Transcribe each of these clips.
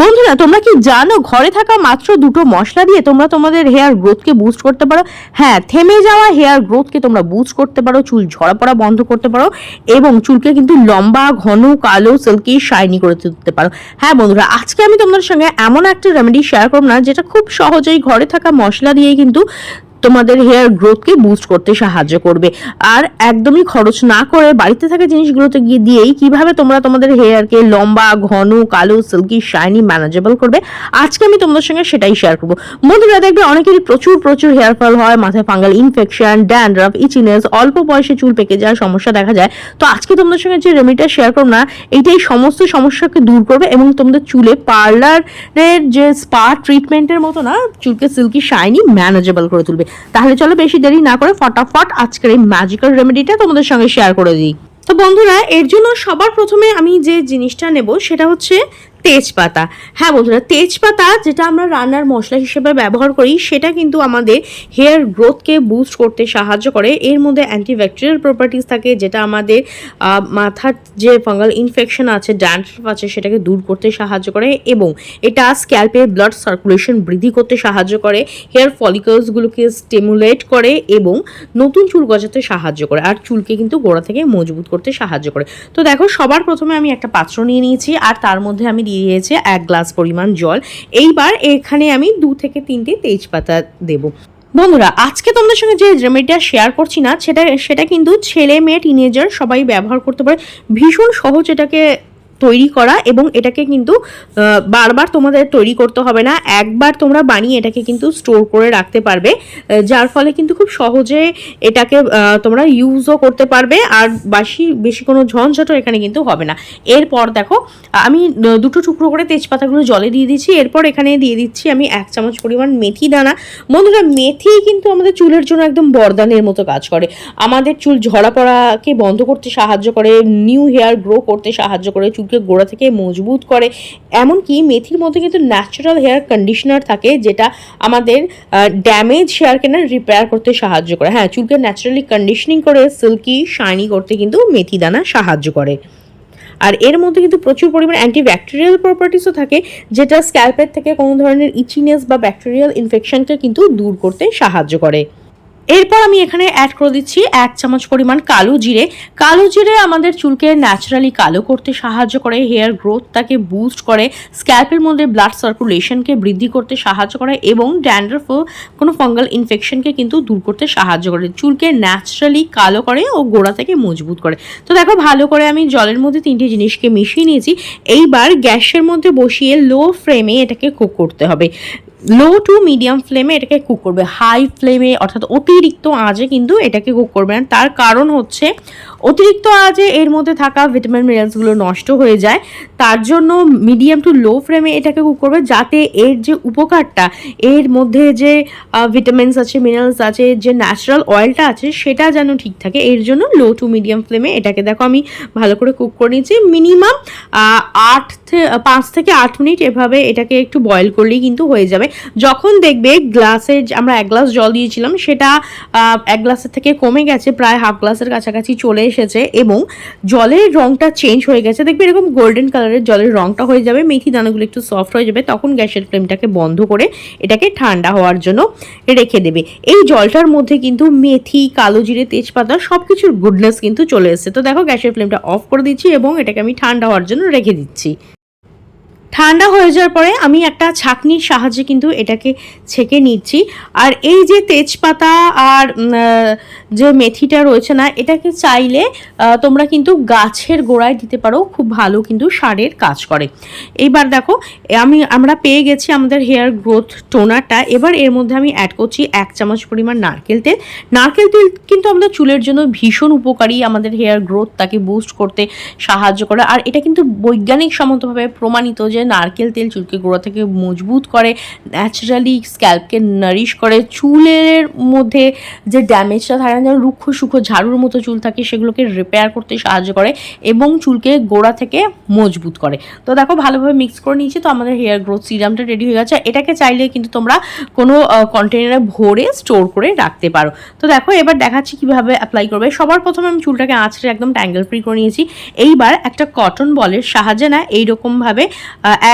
বন্ধুরা, তোমরা কি জানো ঘরে থাকা মাত্র দুটো মশলা দিয়ে তোমরা তোমাদের হেয়ার গ্রোথকে বুস্ট করতে পারো? হ্যাঁ থেমে যাওয়া হেয়ার গ্রোথকে তোমরা বুস্ট করতে পারো, চুল ঝরা পড়া বন্ধ করতে পারো এবং চুলকে কিন্তু লম্বা, ঘন, কালো সিল্কি শাইনি করে তুলতে পারো। হ্যাঁ বন্ধুরা, আজকে আমি তোমাদের সঙ্গে এমন একটা রেমেডি শেয়ার করব না, যেটা খুব সহজেই ঘরে থাকা মশলা দিয়ে কিন্তু তোমাদের হেয়ার গ্রোথকে বুস্ট করতে সাহায্য করবে। আর একদমই খরচ না করে বাড়িতে থাকা জিনিসগুলোতে গিয়ে দিয়েই কীভাবে তোমরা তোমাদের হেয়ারকে লম্বা, ঘন, কালো সিল্কি শাইনি ম্যানেজেবল করবে। আজকে আমি তোমাদের সঙ্গে সেটাই শেয়ার করব। বন্ধুরা, দেখবে অনেকেরই প্রচুর প্রচুর হেয়ার ফল হয়, মাথায় ফাঙ্গাল ইনফেকশন ড্যান্ড্রাফ ইচিনেস অল্প বয়সে চুল পেকে যাওয়ার সমস্যা দেখা যায়। তো আজকে তোমাদের সঙ্গে যে রেমিডিটা শেয়ার করব না এইটাই সমস্ত সমস্যাকে দূর করবে এবং তোমাদের চুলে পার্লারের যে স্পা ট্রিটমেন্টের মতো না, চুলকে সিল্কি শাইনি ম্যানেজেবল করে তুলবে। তাহলে চলো বেশি দেরি না করে ফটাফট আজকের এই ম্যাজিক্যাল রেমেডিটা তোমাদের সঙ্গে শেয়ার করে দিই। তো বন্ধুরা, এর জন্য সবার প্রথমে আমি যে জিনিসটা নেব সেটা হচ্ছে তেজপাতা। হ্যাঁ বন্ধুরা, তেজপাতা যেটা আমরা রান্নার মশলা হিসেবে ব্যবহার করি, সেটা কিন্তু আমাদের হেয়ার গ্রোথকে বুস্ট করতে সাহায্য করে। এর মধ্যে অ্যান্টিব্যাকটেরিয়াল প্রপার্টিস থাকে, যেটা আমাদের মাথার যে ফাঙ্গাল ইনফেকশন আছে ড্যান্ড্রফ আছে, সেটাকে দূর করতে সাহায্য করে এবং এটা স্ক্যাল্পে ব্লাড সার্কুলেশন বৃদ্ধি করতে সাহায্য করে হেয়ার ফলিকলসগুলোকে স্টিমুলেট করে এবং নতুন চুল গজাতে সাহায্য করে। আর চুলকে কিন্তু গোড়া থেকে মজবুত করতে সাহায্য করে। তো দেখো, সবার প্রথমে আমি একটা পাত্র নিয়ে নিয়েছি আর তার মধ্যে আমি দিয়ে দিয়েছি এক গ্লাস পরিমাণ জল। এইবার এখানে আমি দু থেকে তিনটে তেজপাতা দেবো। বন্ধুরা, আজকে তোমাদের সঙ্গে যে রেমেডিটা শেয়ার করছি না, সেটা সেটা কিন্তু ছেলে মেয়ে টিনেজার সবাই ব্যবহার করতে পারে। ভীষণ সহজ এটাকে তৈরি করা এবং এটাকে কিন্তু বারবার তোমাদের তৈরি করতে হবে না, একবার তোমরা বানিয়ে এটাকে কিন্তু স্টোর করে রাখতে পারবে যার ফলে কিন্তু খুব সহজে এটাকে তোমরা ইউজও করতে পারবে আর বাসি, বেশি কোনো ঝঞ্ঝাটও এখানে কিন্তু হবে না। এরপর দেখো, আমি দুটো টুকরো করে তেজপাতাগুলো জলে দিয়ে দিচ্ছি এরপর এখানে দিয়ে দিচ্ছি আমি এক চামচ পরিমাণ মেথি দানা। বন্ধুরা, মেথি কিন্তু আমাদের চুলের জন্য একদম বরদানের মতো কাজ করে। আমাদের চুল ঝরা পড়াকে বন্ধ করতে সাহায্য করে নিউ হেয়ার গ্রো করতে সাহায্য করে চুলকে গোড়া থেকে মজবুত করে। এমনকি মেথির মধ্যে কিন্তু ন্যাচারাল হেয়ার কন্ডিশনার থাকে, যেটা আমাদের ড্যামেজ হেয়ারকে না রিপেয়ার করতে সাহায্য করে। হ্যাঁ চুলকে ন্যাচারালি কন্ডিশনিং করে সিল্কি শাইনি করতে কিন্তু মেথি দানা সাহায্য করে। আর এর মধ্যে কিন্তু প্রচুর পরিমাণে অ্যান্টিব্যাকটেরিয়াল প্রপার্টিসও থাকে, যেটা স্ক্যাল্পের থেকে কোনো ধরনের ইচিনেস বা ব্যাকটেরিয়াল ইনফেকশনকে কিন্তু দূর করতে সাহায্য করে। এরপর আমি এখানে অ্যাড করে দিচ্ছি এক চামচ পরিমাণ কালো জিরে। কালো জিরে আমাদের চুলকে ন্যাচারালি কালো করতে সাহায্য করে হেয়ার গ্রোথটাকে বুস্ট করে স্ক্যাল্পের মধ্যে ব্লাড সার্কুলেশনকে বৃদ্ধি করতে সাহায্য করে এবং ড্যান্ড্রফ কোনো ফাঙ্গাল ইনফেকশনকে কিন্তু দূর করতে সাহায্য করে। চুলকে ন্যাচারালি কালো করে ও গোড়া থেকে মজবুত করে। তো দেখো ভালো করে আমি জলের মধ্যে তিনটে জিনিসকে মিশিয়ে নিয়েছি। এইবার গ্যাসের মধ্যে বসিয়ে লো ফ্লেমে এটাকে কুক করতে হবে। লো টু মিডিয়াম ফ্লেমে এটাকে কুক করবে। হাই ফ্লেমে অর্থাৎ অতিরিক্ত আঁচে কিন্তু এটাকে কুক করবে না। তার কারণ হচ্ছে অতিরিক্ত আঁচে এর মধ্যে থাকা ভিটামিন মিনারেলসগুলো নষ্ট হয়ে যায়, তার জন্য মিডিয়াম টু লো ফ্লেমে এটাকে কুক করবে যাতে এর যে উপকারটা, এর মধ্যে যে ভিটামিনস আছে মিনারেলস আছে, যে ন্যাচারাল অয়েলটা আছে, সেটা যেন ঠিক থাকে, এর জন্য লো টু মিডিয়াম ফ্লেমে এটাকে দেখো আমি ভালো করে কুক করে নিয়েছি মিনিমাম আট পাঁচ থেকে আট মিনিট এভাবে এটাকে একটু বয়েল করলেই কিন্তু হয়ে যাবে। যখন দেখবে গ্লাসে আমরা এক গ্লাস জল দিয়েছিলাম, সেটা এক গ্লাসের থেকে কমে গেছে, প্রায় হাফ গ্লাসের কাছাকাছি চলে এসেছে এবং জলের রংটা চেঞ্জ হয়ে গেছে। দেখবে এরকম গোল্ডেন কালারের জলের রংটা হয়ে যাবে, মেথি দানাগুলো একটু সফট হয়ে যাবে, তখন গ্যাসের ফ্লেমটাকে বন্ধ করে এটাকে ঠান্ডা হওয়ার জন্য রেখে দেবে। এই জলটার মধ্যে কিন্তু মেথি, কালো জিরে, তেজপাতা সব কিছুর গুডনেস কিন্তু চলে এসছে। তো দেখো, গ্যাসের ফ্লেমটা অফ করে দিচ্ছি এবং এটাকে আমি ঠান্ডা হওয়ার জন্য রেখে দিচ্ছি। ঠান্ডা হয়ে যাওয়ার পরে আমি একটা ছাঁকনির সাহায্যে কিন্তু এটাকে ছেঁকে নিচ্ছি। আর এই যে তেজপাতা আর যে মেথিটা রয়েছে না, এটাকে চাইলে তোমরা কিন্তু গাছের গোড়ায় দিতে পারো, খুব ভালো কিন্তু সারের কাজ করে। এইবার দেখো, আমি, আমরা পেয়ে গেছি আমাদের হেয়ার গ্রোথ টোনারটা। এবার এর মধ্যে আমি অ্যাড করছি এক চামচ পরিমাণ নারকেল তেল। নারকেল তেল কিন্তু আমাদের চুলের জন্য ভীষণ উপকারী, আমাদের হেয়ার গ্রোথ তাকে বুস্ট করতে সাহায্য করে। আর এটা কিন্তু বৈজ্ঞানিক সম্মতভাবে প্রমাণিত যে নারকেল তেল চুলকে গোড়া থেকে মজবুত করে ন্যাচারালি স্ক্যাল্পকে নারিশ করে, চুলের মধ্যে যে ড্যামেজটা থাকে, যেমন রুক্ষ সুক্ষ ঝাড়ুর মতো চুল থাকে, সেগুলোকে রিপেয়ার করতে সাহায্য করে এবং চুলকে গোড়া থেকে মজবুত করে। তো দেখো, ভালোভাবে মিক্স করে নিয়েছি। তো আমাদের হেয়ার গ্রোথ সিরামটা রেডি হয়ে গেছে। এটাকে চাইলে কিন্তু তোমরা কোনো কন্টেনারে ভরে স্টোর করে রাখতে পারো। তো দেখো, এবার দেখাচ্ছি কীভাবে অ্যাপ্লাই করবে। সবার প্রথমে আমি চুলটাকে আঁচড়ে একদম ট্যাঙ্গেল ফ্রি করে নিয়েছি। এইবার একটা কটন বলের সাহায্যে না, এইরকমভাবে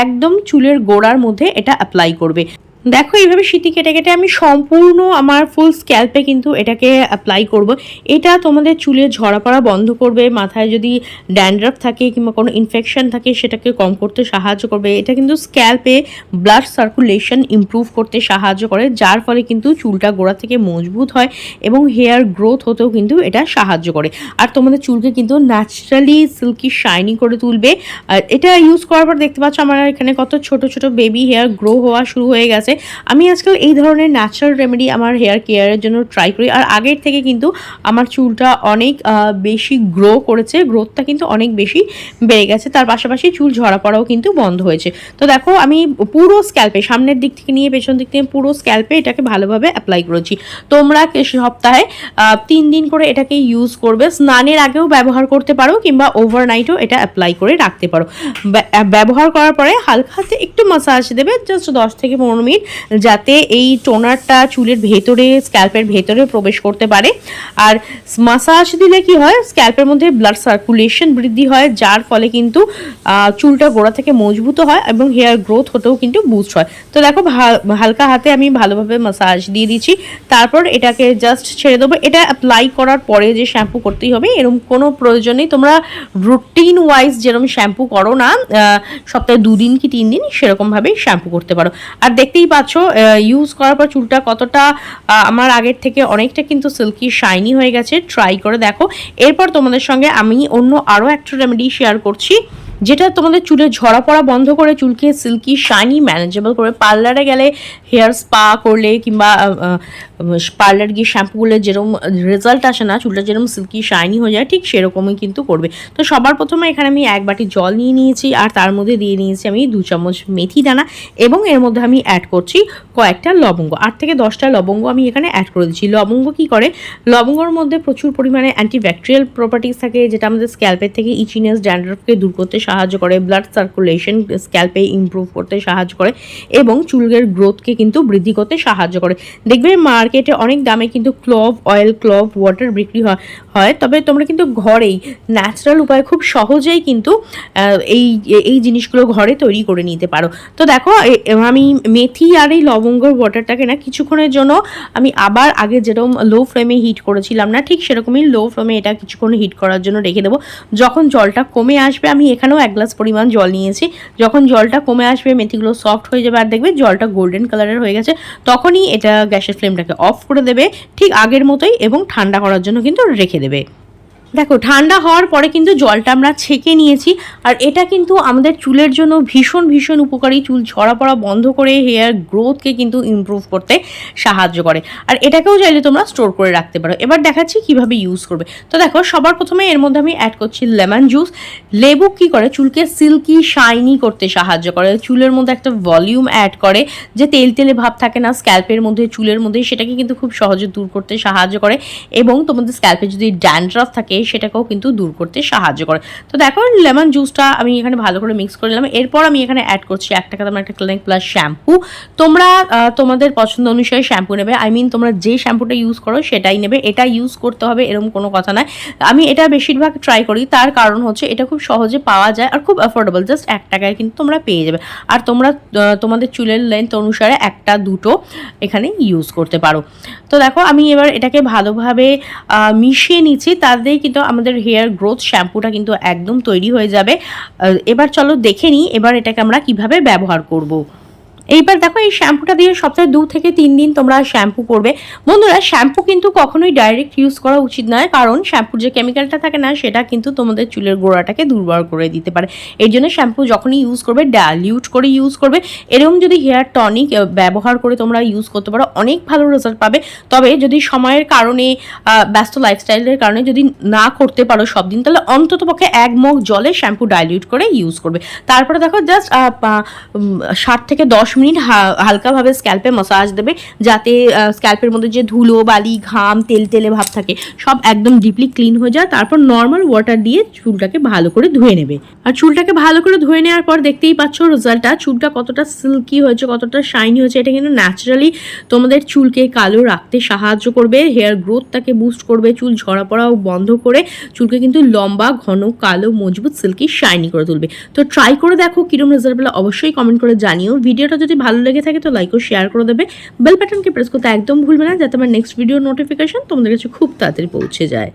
একদম চুলের গোড়ার মধ্যে এটা অ্যাপ্লাই করবে। দেখো, এইভাবে সিটি কেটে কেটে আমি সম্পূর্ণ আমার ফুল স্ক্যাল্পে কিন্তু এটাকে অ্যাপ্লাই করব। এটা তোমাদের চুলে ঝরা পড়া বন্ধ করবে, মাথায় যদি ড্যান্ড্রাফ থাকে কিংবা কোনো ইনফেকশন থাকে, সেটাকে কম করতে সাহায্য করবে। এটা কিন্তু স্ক্যাল্পে ব্লাড সার্কুলেশন ইমপ্রুভ করতে সাহায্য করে, যার ফলে কিন্তু চুলটা গোড়া থেকে মজবুত হয় এবং হেয়ার গ্রোথ হতেও কিন্তু এটা সাহায্য করে। আর তোমাদের চুলকে কিন্তু ন্যাচারালি সিল্কি শাইনি করে তুলবে। আর এটা ইউজ করার পর দেখতে পাচ্ছ, আমার এখানে কত ছোট ছোট বেবি হেয়ার গ্রো হওয়া শুরু হয়ে গেছে। আমি আজকাল এই ধরনের ন্যাচারাল রেমেডি আমার হেয়ার কেয়ারের জন্য ট্রাই করি। আর আগের থেকে কিন্তু আমার চুলটা অনেক বেশি গ্রো করেছে। গ্রোথটা কিন্তু অনেক বেশি বেড়ে গেছে। তার পাশাপাশি চুল ঝরা পড়াও কিন্তু বন্ধ হয়েছে। তো দেখো, আমি পুরো স্ক্যাল্পে সামনের দিক থেকে নিয়ে পেছন দিক থেকে পুরো স্ক্যাল্পে এটাকে ভালোভাবে অ্যাপ্লাই করেছি। তোমরা সপ্তাহে তিন দিন করে এটাকে ইউজ করবে। স্নানের আগেও ব্যবহার করতে পারো কিংবা ওভারনাইটও এটা অ্যাপ্লাই করে রাখতে পারো। ব্যবহার করার পরে হালকা হাতে একটু মাসাজ দেবে। জাস্ট দশ থেকে পনেরো মিনিট যাতে এই টোনারটা চুলের ভেতরে, স্ক্যাল্পের ভেতরে প্রবেশ করতে পারে। আর মাসাজ দিলে কি হয়? স্ক্যাল্পের মধ্যে ব্লাড সার্কুলেশন বৃদ্ধি হয়, যার ফলে কিন্তু চুলটা গোড়া থেকে মজবুত হয় এবং হেয়ার গ্রোথ হতেও কিন্তু বুস্ট হয়। তো দেখো হালকা হাতে আমি ভালোভাবে মাসাজ দিয়ে দিচ্ছি। তারপর এটাকে জাস্ট ছেড়ে দেবো। এটা অ্যাপ্লাই করার পরে যে শ্যাম্পু করতেই হবে এরকম কোনো প্রয়োজন নেই। তোমরা রুটিন ওয়াইজ যেরকম শ্যাম্পু করো না সপ্তাহে দুদিন কি তিন দিন সেরকমভাবেই শ্যাম্পু করতে পারো। আর দেখতেই পাচ্ছ ইউজ করার পর চুলটা কতটা আমার আগের থেকে অনেকটা কিন্তু সিল্কি শাইনি হয়ে গেছে। ট্রাই করে দেখো। এরপর তোমাদের সঙ্গে আমি অন্য আরও একটা রেমেডি শেয়ার করছি। যেটা তোমাদের চুলে ঝরা পড়া বন্ধ করে চুলকে সিল্কি শাইনি ম্যানেজেবল করে পার্লারে গেলে হেয়ার স্পা করলে কিংবা পার্লার গিয়ে শ্যাম্পু করলে যেরকম রেজাল্ট আসে না, চুলটা যেরকম সিল্কি শাইনি হয়ে যায়, ঠিক সেরকমই কিন্তু করবে। তো সবার প্রথমে এখানে আমি এক বাটি জল নিয়ে নিয়েছি আর তার মধ্যে দিয়ে নিয়েছি আমি দু চামচ মেথি দানা এবং এর মধ্যে আমি অ্যাড করছি কয়েকটা লবঙ্গ। আট থেকে দশটা লবঙ্গ আমি এখানে অ্যাড করে দিচ্ছি। লবঙ্গ কি করে? লবঙ্গর মধ্যে প্রচুর পরিমাণে অ্যান্টিব্যাকটেরিয়াল প্রপার্টিস থাকে যেটা আমাদের স্ক্যাল্পের থেকে ইচিনেস ড্যান্ড্রফকে দূর করতে করে ব্লাড সার্কুলেশন স্ক্যাল্পে ইমপ্রুভ করতে সাহায্য করে এবং চুলের গ্রোথকে কিন্তু বৃদ্ধি করতে সাহায্য করে। দেখবে মার্কেটে অনেক দামে কিন্তু ক্লভ অয়েল ক্লভ ওয়াটার বিক্রি হয় তবে তোমরা কিন্তু ঘরেই ন্যাচারাল উপায়ে খুব সহজেই কিন্তু এই এই জিনিসগুলো ঘরে তৈরি করে নিতে পারো। তো দেখো আমি মেথি আর এই লবঙ্গর ওয়াটারটাকে না কিছুক্ষণের জন্য আমি আবার আগে যেরকম লো ফ্লেমে হিট করেছিলাম না, ঠিক সেরকমই লো ফ্লেমে এটা কিছুক্ষণ হিট করার জন্য রেখে দেবো। যখন জলটা কমে আসবে, আমি এখানেও এক গ্লাস পরিমাণ জল নিয়েছি। যখন জলটা কমে আসবে মেথিগুলো সফট হয়ে যাবে আর দেখবে জলটা গোল্ডেন কালারের হয়ে গেছে। তখনই এটা গ্যাসের ফ্লেমটাকে অফ করে দেবে, ঠিক আগের মতোই এবং ঠান্ডা করার জন্য কিন্তু রেখে দেবে। দেখো, ঠান্ডা হওয়ার পরে কিন্তু জলটা আমরা ছেঁকে নিয়েছি, আর এটা কিন্তু আমাদের চুলের জন্য ভীষণ ভীষণ উপকারী। চুল ঝরা পড়া বন্ধ করে হেয়ার গ্রোথকে কিন্তু ইমপ্রুভ করতে সাহায্য করে। আর এটাকেও চাইলে তোমরা স্টোর করে রাখতে পারো। এবার দেখাচ্ছি কীভাবে ইউজ করবে। তো দেখো, সবার প্রথমে এর মধ্যে আমি অ্যাড করছি লেমন জুস লেবু কি করে? চুলকে সিল্কি শাইনি করতে সাহায্য করে। চুলের মধ্যে একটা ভলিউম অ্যাড করে, যে তেল তেলে ভাব থাকে না স্ক্যাল্পের মধ্যে, চুলের মধ্যে, সেটাকে কিন্তু খুব সহজে দূর করতে সাহায্য করে। এবং তোমাদের স্ক্যাল্পে যদি ড্যান্ড্রাফ থাকে সেটাকেও কিন্তু দূর করতে সাহায্য করে। তো দেখো, লেমন জুসটা আমি এখানে ভালো করে মিক্স করে নিলাম। এরপর আমি এখানে অ্যাড করছি এক টাকা একটা ক্লিনিক প্লাস শ্যাম্পু তোমরা তোমাদের পছন্দ অনুসারে শ্যাম্পু নেবে। আই মিন তোমরা যে শ্যাম্পুটা ইউজ করো সেটাই নেবে। এটা ইউজ করতে হবে এরকম কোনো কথা নয়। আমি এটা বেশিরভাগ ট্রাই করি। তার কারণ হচ্ছে এটা খুব সহজে পাওয়া যায় আর খুব অ্যাফোর্ডেবল জাস্ট এক টাকায় কিন্তু তোমরা পেয়ে যাবে। আর তোমরা তোমাদের চুলের লেন্থ অনুসারে একটা, দুটো এখানে ইউজ করতে পারো। তো দেখো, আমি এবার এটাকে ভালোভাবে মিশিয়ে নিচ্ছি। তাদের কিন্তু আমাদের হেয়ার গ্রোথ শ্যাম্পুটা কিন্তু একদম তৈরি হয়ে যাবে এবার চলো দেখে নিই, এবার এটাকে আমরা কীভাবে ব্যবহার করব। এইবার দেখো, এই শ্যাম্পুটা দিয়ে সপ্তাহে দু থেকে তিন দিন তোমরা শ্যাম্পু করবে। বন্ধুরা, শ্যাম্পু কিন্তু কখনোই ডাইরেক্ট ইউজ করা উচিত নয়, কারণ শ্যাম্পুর যে কেমিক্যালটা থাকে না, সেটা কিন্তু তোমাদের চুলের গোড়াটাকে দুর্বল করে দিতে পারে। এর জন্য শ্যাম্পু যখনই ইউজ করবে ডাইলিউট করে ইউজ করবে। এরকম যদি হেয়ার টনিক ব্যবহার করে তোমরা ইউজ করতে পারো, অনেক ভালো রেজাল্ট পাবে। তবে যদি সময়ের কারণে ব্যস্ত লাইফস্টাইলের কারণে যদি না করতে পারো সব দিন তাহলে অন্তত পক্ষে এক মগ জলে শ্যাম্পু ডাইলিউট করে ইউজ করবে। তারপরে দেখো জাস্ট ষাট থেকে দশ মিনিট হালকাভাবে স্ক্যাল্পে মাসাজ দেবে, যাতে স্ক্যাল্পের মধ্যে যে ধুলো, বালি, ঘাম, তেল, তেলে ভাব থাকে, সব একদম ডিপলি ক্লিন হয়ে যায়, তারপর নর্মাল ওয়াটার দিয়ে চুলটাকে ভালো করে ধুয়ে নেবে। আর চুলটাকে ভালো করে ধুয়ে নেওয়ার পর দেখতেই পাচ্ছ রেজাল্টটা চুলটা কতটা সিল্কি হয়েছে, কতটা শাইনি হয়েছে, এটা কিন্তু ন্যাচারালি তোমাদের চুলকে কালো রাখতে সাহায্য করবে হেয়ার গ্রোথটাকে বুস্ট করবে, চুল ঝরা পড়াও বন্ধ করে চুলকে কিন্তু লম্বা, ঘন, কালো, মজবুত সিল্কি শাইনি করে তুলবে। তো ট্রাই করে দেখো কিরম রেজাল্ট পেলে অবশ্যই কমেন্ট করে জানিও। ভিডিওটা যদি ভালো লেগে থাকে তো লাইক ও শেয়ার করে দেবে। বেল বাটনকে প্রেস করতে একদম ভুলবে না, যাতে আমার নেক্সট ভিডিও নোটিফিকেশন তোমাদের কাছে খুব তাড়াতাড়ি পৌঁছে যায়।